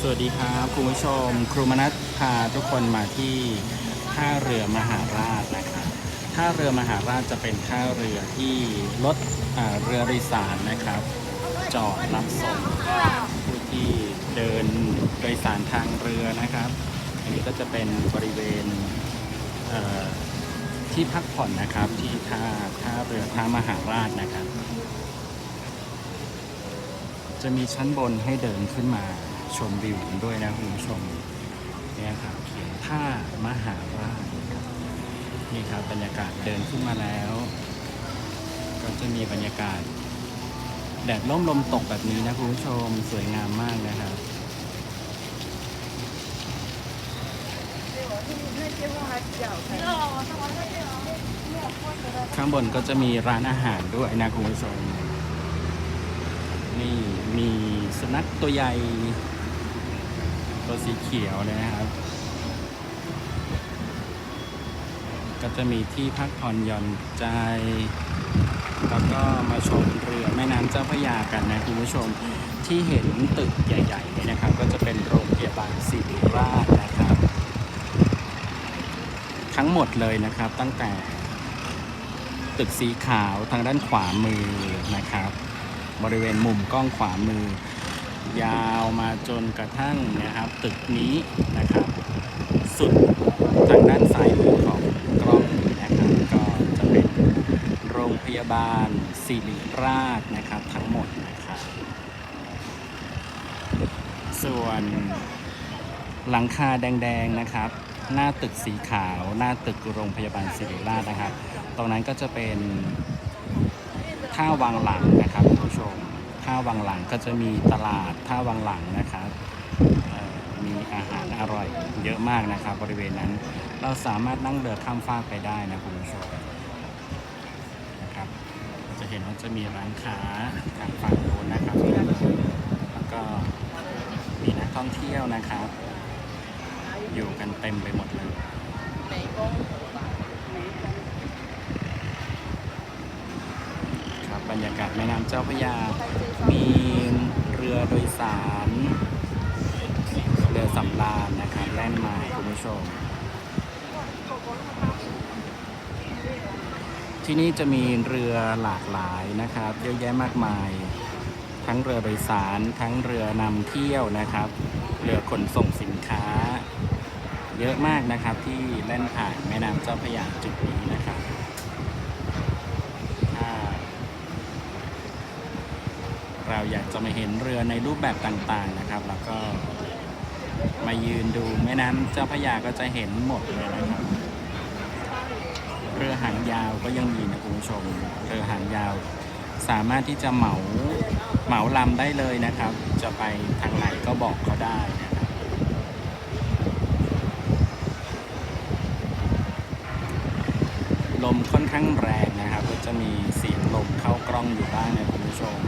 สวัสดีครับคุณผู้ชม ครูมนัสพาทุกคนมาที่ท่าเรือมหาราชนะครับท่าเรือมหาราชจะเป็นท่าเรือที่รถอ่าเรือโดยสารนะครับ จอดรับส่งผู้ที่เดินโดยสารทางเรือนะครับ อันนี้ก็จะเป็นบริเวณเอ่อที่พักผ่อนนะครับที่ท่าท่าเรือท่ามหาราชนะครับ จะมีชั้นบนให้เดินขึ้นมา ชมวิวด้วยนะคุณผู้ชมเนี่ยครับเขียนท่ามหารานะครับนี่ครับบรรยากาศเดินขึ้นมาแล้ว ก็จะมีบรรยากาศ แดดร่มลมตกแบบนี้นะคุณผู้ชมสวยงามมากนะครับข้างบนก็จะมีร้านอาหารด้วยนะคุณผู้ชมนี่มีสุนัขตัวใหญ่ ตัวสีเขียวนะครับ ก็จะมีที่พักผ่อนหย่อนใจ แล้วก็มาชมเรือแม่น้ำเจ้าพระยากันนะคุณผู้ชมที่เห็นตึกใหญ่ๆเนี่ยนะครับ ก็จะเป็นโรงพยาบาลศิริราชนะครับ ทั้งหมดเลยนะครับตั้งแต่ตึกสีขาวทางด้านขวามือนะครับ บริเวณมุมกล้องขวามือ ยาวมาจนกระทั่งนะครับตึกนี้นะครับ สุดทางด้านซ้ายมือของกล้องนะครับก็จะเป็นโรงพยาบาลศิริราชนะครับทั้งหมดนะครับส่วนหลังคาแดงๆนะครับ หน้าตึกสีขาว หน้าตึกโรงพยาบาลศิริราชนะครับ ตรงนั้นก็จะเป็นท่าวังหลังนะครับ ท่าวังหลังก็จะมีตลาดท่าวังหลังนะครับมีอาหารอร่อยเยอะมากนะครับ บริเวณนั้น เราสามารถนั่งเรือข้ามฟากไปได้นะคุณผู้ชมนะครับ จะเห็นว่าจะมีร้านค้าทางฝั่งโน้นนะครับแล้วก็มีนักท่องเที่ยวนะครับ อยู่กันเต็มไปหมดเลยครับบรรยากาศแม่น้ำเจ้าพระยา มีเรือโดยสาร เรือสำราญนะครับแล่นมาคุณผู้ชม ที่นี่จะมีเรือหลากหลายนะครับเยอะแยะมากมาย ทั้งเรือโดยสาร ทั้งเรือนำเที่ยวนะครับ เรือขนส่งสินค้า เยอะมากนะครับที่เล่นผ่านแม่น้ำเจ้าพระยาจุดนี้นะครับถ้า เราอยากจะมาเห็นเรือในรูปแบบต่างๆนะครับ แล้วก็มายืนดูแม่น้ำเจ้าพระยาก็จะเห็นหมดเลยนะครับ เรือหางยาวก็ยังมีนะคุณผู้ชม เรือหางยาว สามารถที่จะเหมาเหมาลำได้เลยนะครับ จะไปทางไหนก็บอกเขาได้นะครับลมค่อนข้างแรงนะครับ ก็จะมีเสียงลมเข้ากล้องอยู่บ้างนะคุณผู้ชม